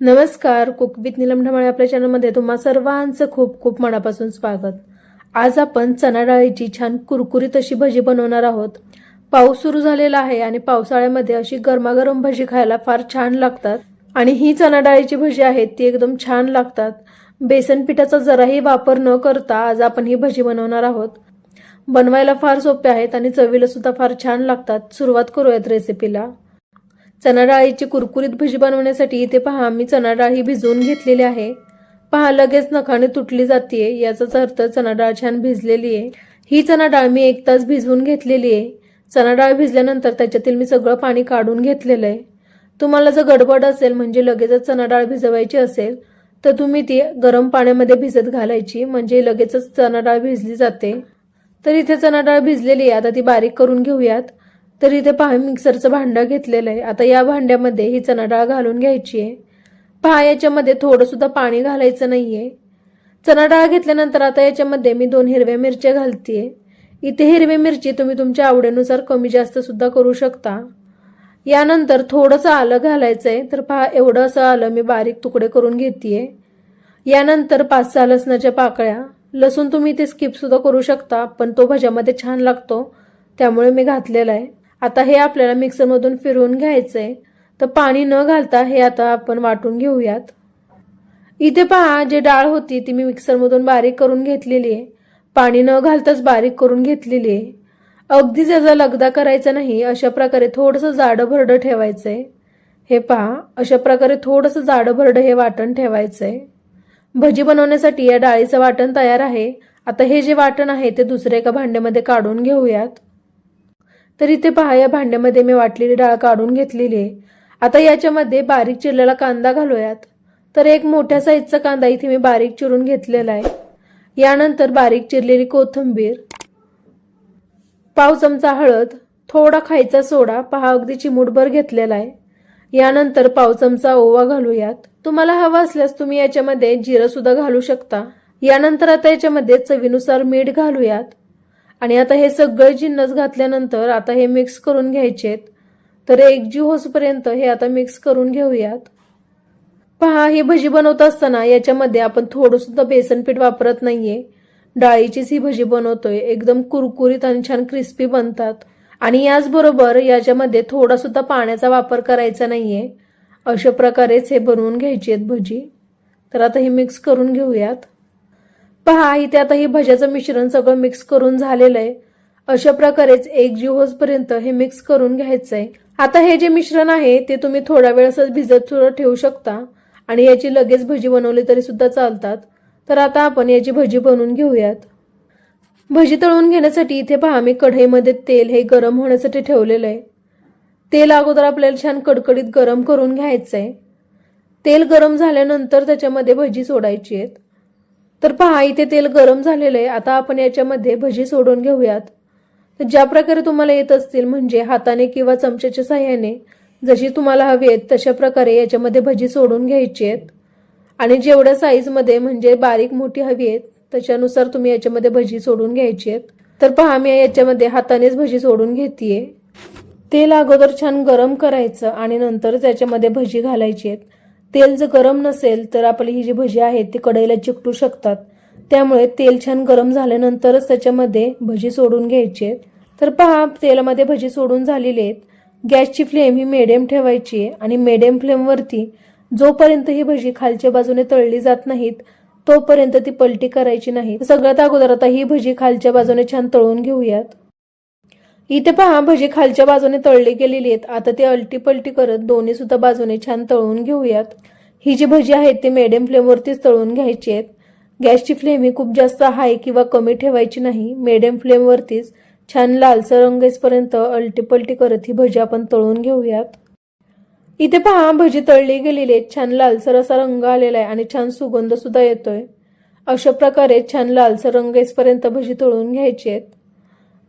नमस्कार कुक निलम ढमाळे आपल्या चॅनलमध्ये तुम्हा सर्वांचं खूप खूप मनापासून स्वागत. आज आपण चणा डाळीची छान कुरकुरीत अशी भजी बनवणार आहोत. पाऊस सुरू झालेला आहे आणि पावसाळ्यामध्ये अशी गरमागरम भजी खायला फार छान लागतात. आणि ही चणा डाळीची भजी आहे ती एकदम छान लागतात. बेसन पिठाचा जराही वापर न करता आज आपण ही भजी बनवणार आहोत. बनवायला फार सोपे आहेत आणि चवीला सुद्धा फार छान लागतात. सुरुवात करूयात रेसिपीला चणा डाळीची कुरकुरीत भजी बनवण्यासाठी इथे पहा मी चणा डाळ ही भिजवून घेतलेली आहे. पहा लगेच नखाने तुटली जाते याचाच अर्थ चणा डाळ छान भिजलेली आहे ही चणा डाळ मी एक तास भिजवून घेतलेली आहे चणा डाळ भिजल्यानंतर त्याच्यातील मी सगळं पाणी काढून घेतलेलं आहे तुम्हाला जर गडबड असेल म्हणजे लगेचच चणा डाळ भिजवायची असेल तर तुम्ही ती गरम पाण्यामध्ये भिजत घालायची म्हणजे लगेचच चणा डाळ भिजली जाते. तर इथे चणा डाळ भिजलेली आहे आता ती बारीक करून घेऊयात. तर इथे पहा मिक्सरचं भांडं घेतलेलं आहे. आता या भांड्यामध्ये ही चणा डाळ घालून घ्यायची आहे. पहा याच्यामध्ये थोडंसुद्धा पाणी घालायचं नाहीये. चणा डाळ घेतल्यानंतर आता याच्यामध्ये मी दोन हिरव्या मिरच्या घालतेय. इथे हिरवी मिरची तुम्ही तुमच्या आवडीनुसार कमी जास्त सुद्धा करू शकता. यानंतर थोडंसं आलं घालायचं आहे तर पहा एवढं असं आलं मी बारीक तुकडे करून घेतेय. यानंतर पाच सहा लसणाच्या पाकळ्या. लसूण तुम्ही ते स्किपसुद्धा करू शकता पण तो भज्यामध्ये छान लागतो. त्यामुळे मी घातलेला आहे. आता हे आपल्याला मिक्सरमधून फिरवून घ्यायचंय. तर पाणी न घालता हे आता आपण वाटून घेऊयात. इथे पहा जे डाळ होती ती मी मिक्सरमधून बारीक करून घेतलेली आहे. पाणी न घालताच बारीक करून घेतलेली आहे. अगदी त्याचा लगदा करायचा नाही अशा प्रकारे थोडंसं जाडं भरडं ठेवायचंय. हे पहा अशा प्रकारे थोडंसं जाडं भरडं हे वाटण ठेवायचंय. भजी बनवण्यासाठी या डाळीचं वाटण तयार आहे. आता हे जे वाटण आहे ते दुसऱ्या एका भांड्यामध्ये काढून घेऊयात. तर इथे पहा या भांड्यामध्ये मी वाटलेली डाळ काढून घेतलेली आहे. आता याच्यामध्ये बारीक चिरलेला कांदा घालूयात. तर एक मोठ्या साईजचा कांदा इथे मी बारीक चिरून घेतलेला आहे. यानंतर बारीक चिरलेली कोथिंबीर पाव चमचा हळद थोडा खायचा सोडा पहा अगदी चिमूटभर घेतलेला आहे. यानंतर पाव चमचा ओवा घालूयात. तुम्हाला हवा असल्यास तुम्ही याच्यामध्ये जिरं सुद्धा घालू शकता. यानंतर आता याच्यामध्ये चवीनुसार मीठ घालूयात. आणि आता हे सगळे जिन्नस घातल्यानंतर आता हे मिक्स करून घ्यायचेत. तर एकजीव होसपर्यंत हे आता मिक्स करून घेऊयात. पहा ही भजी बनवत असताना याच्यामध्ये आपण थोडंसुद्धा बेसन पीठ वापरत नाहीये. डाळीचीच ही भजी बनवतोय. एकदम कुरकुरीत आणि छान क्रिस्पी बनतात. आणि याचबरोबर याच्यामध्ये थोडा सुद्धा पाण्याचा वापर करायचा नाहीये. अशा प्रकारेच हे बनवून घ्यायची आहेत भजी. तर आता हे मिक्स करून घेऊयात. पहा इथे आता ही भज्याचं मिश्रण सगळं मिक्स करून झालेलं आहे अशा प्रकारेच एक जीव होसपर्यंत हे मिक्स करून घ्यायचंय. आता हे जे मिश्रण आहे ते तुम्ही थोडा वेळ असंच भिजत सुद्धा ठेवू शकता. आणि याची लगेच भजी बनवली तरी सुद्धा चालतात. तर आता आपण याची भजी बनवून घेऊयात. भजी तळून घेण्यासाठी इथे पहा मी कढईमध्ये तेल हे गरम होण्यासाठी ठेवलेलं आहे तेल अगोदर आपल्याला छान कडकडीत गरम करून घ्यायचंय. तेल गरम झाल्यानंतर त्याच्यामध्ये भजी सोडायची आहेत. तर पहा इथे तेल गरम झालेलं आहे. आता आपण याच्यामध्ये भजी सोडून घेऊयात. तर ज्या प्रकारे तुम्हाला येत असतील म्हणजे हाताने किंवा चमच्याच्या साह्याने जशी तुम्हाला हवी आहेत तशा प्रकारे याच्यामध्ये भजी सोडून घ्यायची आहेत. आणि जेवढ्या साईजमध्ये म्हणजे बारीक मोठी हवी आहेत त्याच्यानुसार तुम्ही याच्यामध्ये भजी सोडून घ्यायची आहेत. तर पहा मी याच्यामध्ये हातानेच भजी सोडून घेतेय. तेल अगोदर छान गरम करायचं आणि नंतर त्याच्यामध्ये भजी घालायची आहेत. तेल जर गरम नसेल तर आपली ही जी भजी आहे ती कढईला चिकटू शकतात. त्यामुळे तेल छान गरम झाल्यानंतरच त्याच्यामध्ये भजी सोडून घ्यायची आहेत. तर पहा तेलामध्ये भजी सोडून झालेली आहेत. गॅसची फ्लेम ही मिडियम ठेवायची आहे आणि मिडियम फ्लेमवरती जोपर्यंत ही भजी खालच्या बाजूने तळली जात नाहीत तोपर्यंत ती पलटी करायची नाही. सगळ्यात अगोदर आता ही भजी खालच्या बाजूने छान तळून घेऊयात. इथे पहा भजी खालच्या बाजूने तळली गेलेली आहेत. आता ते अलटी पलटी करत दोन्ही सुद्धा बाजूने छान तळून घेऊयात. ही जी भजी आहेत ती मिडियम फ्लेमवरतीच तळून घ्यायची आहेत. गॅसची फ्लेम ही खूप जास्त हाय किंवा कमी ठेवायची नाही. मिडियम फ्लेमवरतीच छान लालसर रंग येईपर्यंत अलटी पलटी करत ही भजी आपण तळून घेऊयात. इथे पहा भजी तळली गेलेली आहेत. छान लालसर असा रंग आलेला आहे आणि छान सुगंध सुद्धा येतोय. अशा प्रकारे छान लालसर रंग येईपर्यंत भजी तळून घ्यायची आहेत.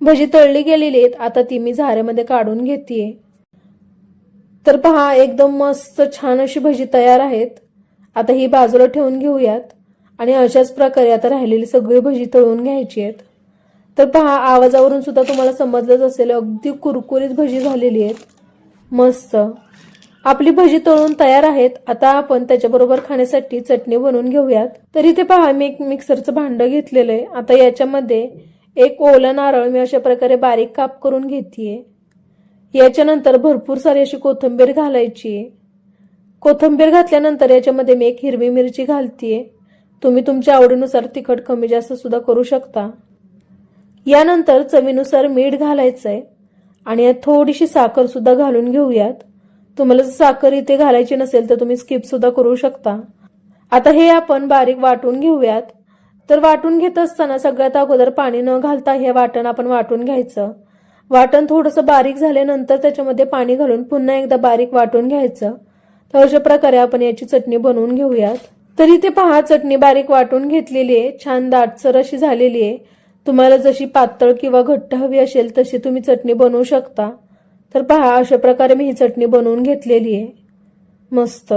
भजी तळली गेलेली आहेत आता ती मी झाऱ्यामध्ये काढून घेतेय. तर पहा एकदम मस्त छान अशी भजी तयार आहेत. आता ही बाजूला ठेवून घेऊयात. आणि अशाच प्रकारे आता राहिलेली सगळी भजी तळून घ्यायची आहेत. तर पहा आवाजावरून सुद्धा तुम्हाला समजलंच असेल अगदी कुरकुरीत भजी झालेली आहेत. मस्त. आपली भजी तळून तयार आहेत. आता आपण त्याच्याबरोबर खाण्यासाठी चटणी बनवून घेऊयात. तर इथे पहा मी एक मिक्सरचं भांडं घेतलेलं आहे. आता याच्यामध्ये एक ओलं नारळ मी अशा प्रकारे बारीक काप करून घेते याच्यानंतर भरपूर सारी अशी कोथिंबीर घालायची. आहे कोथिंबीर घातल्यानंतर याच्यामध्ये मी एक हिरवी मिरची घालतीये. तुम्ही तुमच्या आवडीनुसार तिखट कमी जास्त सुद्धा करू शकता. यानंतर चवीनुसार मीठ घालायचं आहे आणि यात थोडीशी साखर सुद्धा घालून घेऊयात. तुम्हाला जर साखर इथे घालायची नसेल तर तुम्ही स्किप सुद्धा करू शकता. आता हे आपण बारीक वाटून घेऊयात. तर वाटून घेत असताना सगळ्यात अगोदर पाणी न घालता हे वाटण आपण वाटून घ्यायचं. वाटण थोडंसं बारीक झाल्यानंतर त्याच्यामध्ये पाणी घालून पुन्हा एकदा बारीक वाटून घ्यायचं. तर अशा प्रकारे आपण याची चटणी बनवून घेऊयात. तर इथे पहा चटणी बारीक वाटून घेतलेली आहे. छान दाटसर अशी झालेली आहे. तुम्हाला जशी पातळ किंवा घट्ट हवी असेल तशी तुम्ही चटणी बनवू शकता. तर पहा अशा प्रकारे मी ही चटणी बनवून घेतलेली आहे. मस्त.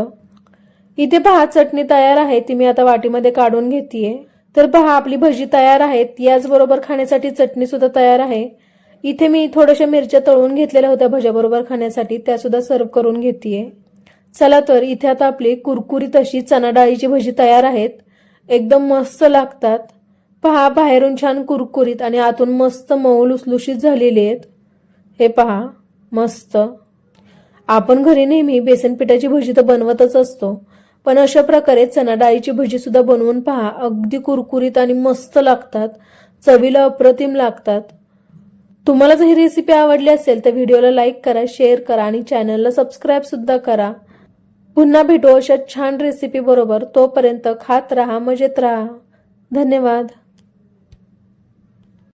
इथे पहा चटणी तयार आहे. ती मी आता वाटीमध्ये काढून घेतेय. तर पहा आपली भजी तयार आहेत. याचबरोबर खाण्यासाठी चटणी सुद्धा तयार आहे. इथे मी थोड्याशा मिरच्या तळून घेतलेल्या होत्या भज्याबरोबर खाण्यासाठी. त्या सुद्धा सर्व करून घेते चला तर इथे आता आपली कुरकुरीत अशी चणा डाळीची भजी तयार आहेत. एकदम मस्त लागतात. पहा बाहेरून छान कुरकुरीत आणि आतून मस्त मऊ लुसलुशीत झालेली आहेत. हे पहा मस्त. आपण घरी नेहमी बेसन पिठाची भजी तर बनवतच असतो. पण अशा प्रकारे चणा डाळीची भजी सुद्धा बनवून पहा. अगदी कुरकुरीत आणि मस्त लागतात. चवीला अप्रतिम लागतात. तुम्हाला जर ही रेसिपी आवडली असेल तर व्हिडिओला लाईक करा शेअर करा आणि चॅनलला सबस्क्राईब सुद्धा करा. पुन्हा भेटू अशा छान रेसिपी बरोबर. तोपर्यंत खात राहा मजेत राहा. धन्यवाद.